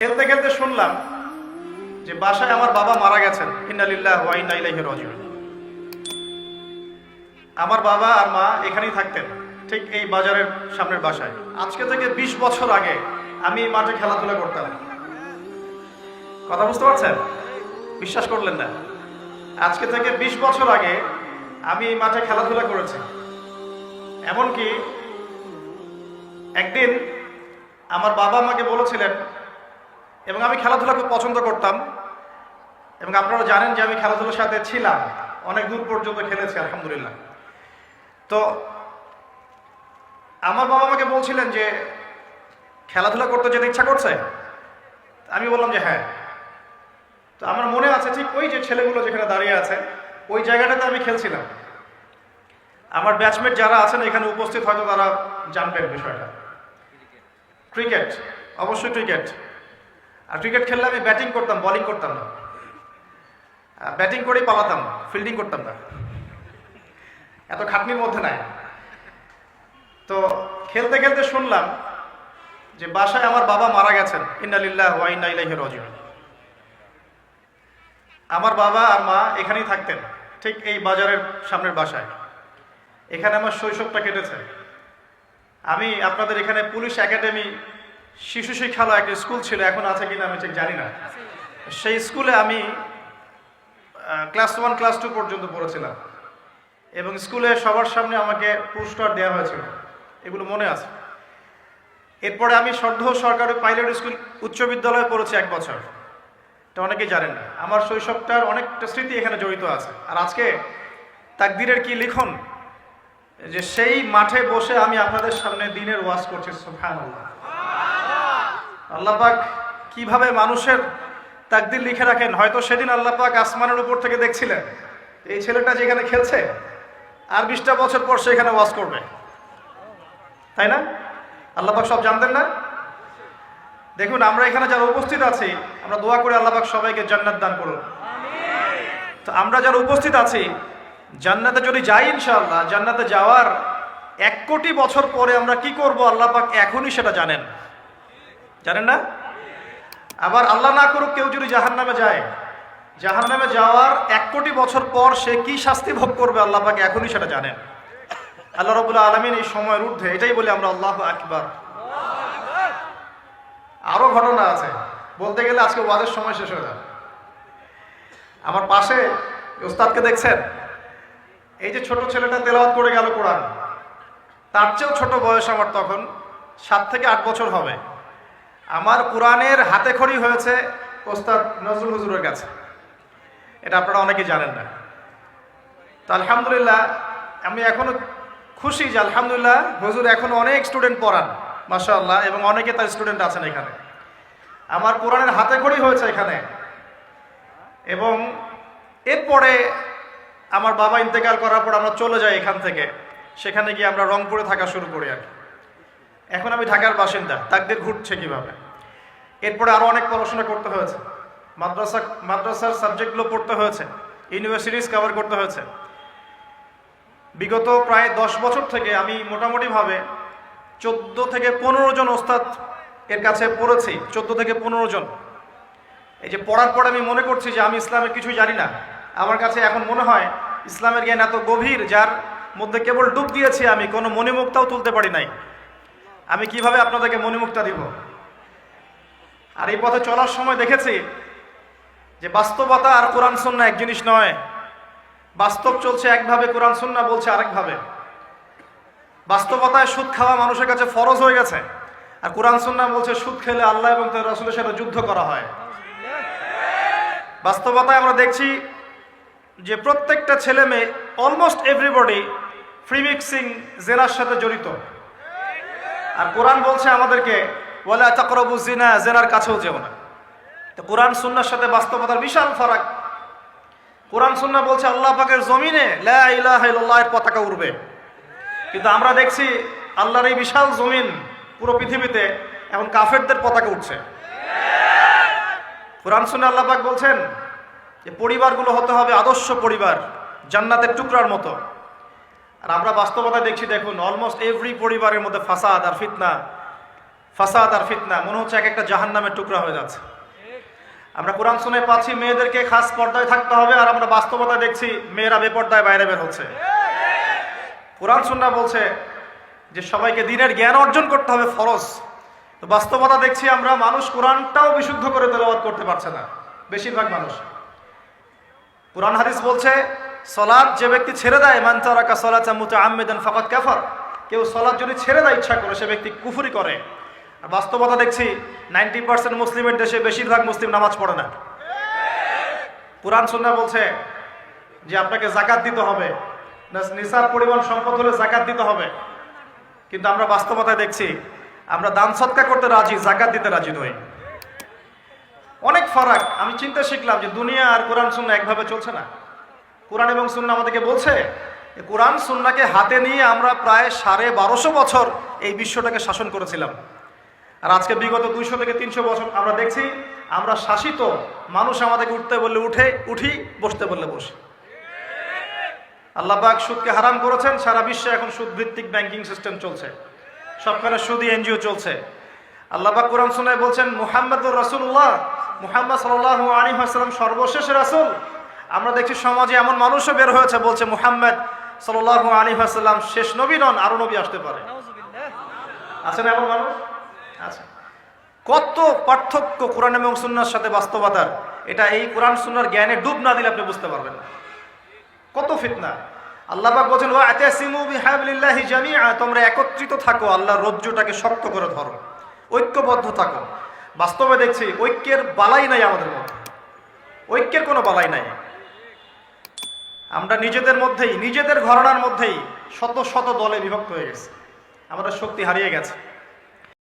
খেলতে খেলতে শুনলাম যে বাসায় আমার বাবা মারা গেছেন। আমার বাবা আর মা এখানেই থাকতেন, ঠিক এই বাজারের সামনের বাসায়। আজকে থেকে ২০ বছর আগে আমি মাঠে খেলাধুলা করতাম। কথা বুঝতে পারছেন? বিশ্বাস করলেন না। আজকে থেকে ২০ বছর আগে আমি এই মাঠে খেলাধুলা করেছি। এমনকি একদিন আমার বাবা আমাকে বলেছিলেন এবং আমি খেলাধুলা খুব পছন্দ করতাম। এবং আপনারা জানেন যে আমি খেলাধুলার সাথে ছিলাম। অনেক দূর পর্যন্ত খেলেছি, আলহামদুলিল্লাহ। তো আমার বাবা আমাকে বলছিলেন যে, খেলাধুলা করতে যেতে ইচ্ছা করছে? আমি বললাম যে হ্যাঁ। তো আমার মনে আছে ঠিক ওই যে ছেলেগুলো যেখানে দাঁড়িয়ে আছে, ওই জায়গাটাতে আমি খেলছিলাম। আমার ব্যাচমেট যারা আছেন এখানে উপস্থিত হয়তো তারা জানবেন বিষয়টা। ক্রিকেট অবশ্যই ক্রিকেট আর ক্রিকেট খেললে আমি ব্যাটিং করতাম বলিং করতাম না। ব্যাটিং করেই পালাতাম ফিল্ডিং করতাম না। এত খাটনির মধ্যে নাই। তো খেলতে খেলতে শুনলাম যে বাসায় আমার বাবা মারা গেছেন। ইন্নালিল্লাহ ওয়া ইন্না ইলাইহি রাজিউন। আমার বাবা আর মা এখানেই থাকতেন, ঠিক এই বাজারের সামনের বাসায়। এখানে আমার শৈশবটা কেটেছে। আমি আপনাদের এখানে পুলিশ একাডেমি শিশু শিক্ষালয় একটা স্কুল ছিল, এখন আছে কিনা আমি ঠিক জানি না। সেই স্কুলে আমি ক্লাস ওয়ান ক্লাস টু পর্যন্ত পড়েছিলাম। এবং স্কুলে সবার সামনে আমাকে পুরস্কার দেওয়া হয়েছিল। এগুলো মনে আছে? এরপরে আমি সর্ধ সরকারি পাইলট স্কুল, উচ্চ বিদ্যালয়ে পড়েছি এক বছর। এটা অনেকেই জানেন না। আমার শৈশবটার অনেকটা স্মৃতি এখানে জড়িত আছে। আর আজকে তাকদিরের কি লিখন? যে সেই মাঠে বসে আমি আপনাদের সামনে দিনের ওয়াজ করছি, সুবহানাল্লাহ। আল্লাহ পাক কীভাবে মানুষের তাকদির লিখে রাখেন? হয়তো সেদিন আল্লাহ পাক আসমানের উপর থেকে দেখছিলেন, এই ছেলেটা যেখানে খেলছে, আর বিশটা বছর পর সে এখানে ওয়াজ করবে। তাই না? আল্লাহ পাক সব জানতেন না? দেখুন, আমরা এখানে যারা উপস্থিত আছি, আমরা দোয়া করে আল্লাহ পাক সবাইকে জান্নাত দান করুন। তো আমরা যারা উপস্থিত আছি, জান্নাতে যদি যাই ইনশাআল্লাহ, জান্নাতে যাওয়ার এক কোটি বছর পরে আমরা কি করব? আল্লাহ পাক এখনই সেটা জানেন। জানেন না? আবার আল্লাহ না করুক কেউ যদি জাহান নামে যায় জাহান নামে যাওয়ার এক কোটি বছর পর সে কি শাস্তি ভোগ করবে আল্লাহ পাক এখনই সেটা জানেন। আল্লাহ রবুল্লাহ আলমিন এই সময়ের ঊর্ধ্বে এটাই বলি আমরা আল্লাহ আকবার। আরও ঘটনা আছে, বলতে গেলে আজকে ওয়াদের সময় শেষ হয়ে যাবে আমার পাশে ওস্তাদকে দেখছেন? এই যে ছোট ছেলেটা তেলাওয়াত করে গেল কোরআন, তার চেয়েও ছোট বয়স আমার তখন, সাত থেকে আট বছর হবে। আমার কোরআনের হাতে খড়ি হয়েছে ওস্তাদ নজরুল হুজুরের কাছে। এটা আপনারা অনেকেই জানেন না। তো আলহামদুলিল্লাহ, আমি এখনও খুশি যে আলহামদুলিল্লাহ হুজুর এখন অনেক স্টুডেন্ট পড়ান, মাশাআল্লাহ, এবং অনেকে তার স্টুডেন্ট আছেন এখানে। আমার কোরআনের হাতে খড়ি হয়েছে এখানে। এবং এরপরে আমার বাবা ইন্তেকাল করার পর আমরা চলে যাই এখান থেকে। সেখানে গিয়ে আমরা রংপুরে থাকা শুরু করি আর। এখন আমি ঢাকার বাসিন্দা, তাকদের ঘুরছে কীভাবে? এরপরে আরও অনেক পড়াশোনা করতে হয়েছে। মাদ্রাসা, মাদ্রাসার সাবজেক্টগুলো পড়তে হয়েছে, ইউনিভার্সিটিস কভার করতে হয়েছে। বিগত প্রায় দশ বছর থেকে আমি মোটামুটিভাবে চোদ্দ থেকে পনেরো জন ওস্তাদ এর কাছে পড়েছি, চোদ্দ থেকে পনেরো জন। এই যে পড়ার পর আমি মনে করছি যে আমি ইসলামের কিছুই জানি না। আমার কাছে এখন মনে হয় ইসলামের জ্ঞান এত গভীর, যার মধ্যে কেবল ডুব দিয়েছি আমি, কোনো মণিমুক্তাও তুলতে পারি নাই। আমি কীভাবে আপনাদেরকে মণিমুক্তা দিব? আর এই পথে চলার সময় দেখেছি যে বাস্তবতা আর কোরআন সন্না এক জিনিস নয়। বাস্তব চলছে একভাবে, কোরআন সন্না বলছে আরেকভাবে। বাস্তবতায় সুদ খাওয়া মানুষের কাছে ফরজ হয়ে গেছে, আর কোরআন সন্না বলছে সুদ খেলে আল্লাহ এবং তার রাসুলের সাথে যুদ্ধ করা হয়। বাস্তবতায় আমরা দেখছি যে প্রত্যেকটা ছেলে মেয়ে অলমোস্ট এভরিবডি ফ্রি মিক্সিং জেনার সাথে জড়িত। আর কোরআন বলছে আমাদেরকে বলে তাকরবু জিনা জেনার কাছেও যেও না। তো কোরআন সুন্নার সাথে বাস্তবতার বিশাল ফারাক। কোরআন সুন্না বলছে আল্লাহ পাকের জমিনে লা ইলাহা ইল্লাল্লাহের পতাকা উড়বে। কিন্তু আমরা দেখছি আল্লাহর এই বিশাল জমিন পুরো পৃথিবীতে এখন কাফেরদের পতাকা উঠছে কোরআন শুনে আল্লাহ পাক বলছেন যে পরিবারগুলো হতে হবে আদর্শ পরিবার, জান্নাতের টুকরার মতো। আর আমরা বাস্তবতা দেখছি, দেখুন অলমোস্ট এভরি পরিবারের মধ্যে ফাসাদ আর ফিতনা ফাসাদ আর ফিতনা, মনে হচ্ছে এক একটা জাহান নামের টুকরা হয়ে যাচ্ছে। আমরা কোরআন শুনে পাচ্ছি, মেয়েদেরকে খাস পর্দায় থাকতে হবে, আর আমরা বাস্তবতা দেখছি, মেয়েরা বেপর্দায় বাইরে বের হচ্ছে। কোরআন সুন্না বলছে যে সবাইকে দিনের জ্ঞান অর্জন করতে হবে, ফরজ। তো বাস্তবতা দেখছি আমরা, মানুষ কোরআনটাও বিশুদ্ধ করে তেলাওয়াত করতে পারছে না, বেশিরভাগ মানুষ। কোরআন হাদিস বলছে সলাদ যে ব্যক্তি ছেড়ে দেয়, মান তারাকা সলাতা মুতাআম্মিদান ফাকাত কাফার, কেউ সলাদ যদি ছেড়ে দেয় ইচ্ছা করে, সে ব্যক্তি কুফুরি করে। বাস্তবতা দেখছি, নাইনটি পার্সেন্ট মুসলিমের দেশে বেশিরভাগ মুসলিম নামাজ পড়ে না। কোরআন, সুন্নাহ বলছে যে আপনাকে জাকাত দিতে হবে। না- নিসাব পরিমাণ সম্পদ হলে জাকাত দিতে হবে। কিন্তু আমরা বাস্তবতায় দেখছি, আমরা দান সৎকা করতে রাজি, জাকাত দিতে রাজি নই। অনেক ফারাক, আমি চিন্তা শিখলাম যে দুনিয়া আর কোরআন সুন্না একভাবে চলছে না। কোরআন এবং সুন্না আমাদেরকে বলছে কোরআন সুন্নাকে হাতে নিয়ে আমরা প্রায় সাড়ে বারোশো বছর এই বিশ্বটাকে শাসন করেছিলাম। আর আজকে বিগত দুইশো থেকে তিনশো বছর আমরা দেখছি আমরা শাসিত মানুষ আমাদেরকে উঠতে বললে উঠে উঠি বসতে বললে বসি। আল্লাহবাক সুদকে হারাম করেছেন সারা বিশ্বে এখন সুদ ভিত্তিক ব্যাংকিং সিস্টেম চলছে। সবখানে সুদি এনজিও চলছে। আল্লাহবাক কোরআন সোনায় বলছেন মুহাম্মদুর রাসূলুল্লাহ মুহাম্মদ সাল্লাল্লাহু আলাইহি ওয়াসাল্লাম সর্বশেষ রাসূল। আমরা দেখছি সমাজে এমন মানুষও বের হয়েছে বলছে মুহাম্মদ সাল্লাল্লাহু আলাইহি ওয়াসাল্লাম শেষ নবী নন আরও নবী আসতে পারে। আছেন এমন মানুষ? আচ্ছা কত পার্থক্য কোরআন এবং সুন্নার সাথে বাস্তবতার? এটা এই কোরআন সুন্নার জ্ঞানে ডুব না দিলে আপনি বুঝতে পারবেন না। কত ফিতনা। আল্লাহ পাক বলেন ওয়া আতাসিমু বিহাবলিল্লাহি জামিআ। তোমরা একত্রিত থাকো আল্লাহর রজ্জুটাকে শক্ত করে ধরো। ঐক্যবদ্ধ থাকো। বাস্তবে দেখছি, ঐক্যের বালাই নাই আমাদের মধ্যে। ঐক্যের কোনো বালাই নাই। আমরা নিজেদের মধ্যেই, নিজেদের ঘরনার মধ্যেই শত শত দলে বিভক্ত হয়ে গেছে। আমাদের শক্তি হারিয়ে গেছে।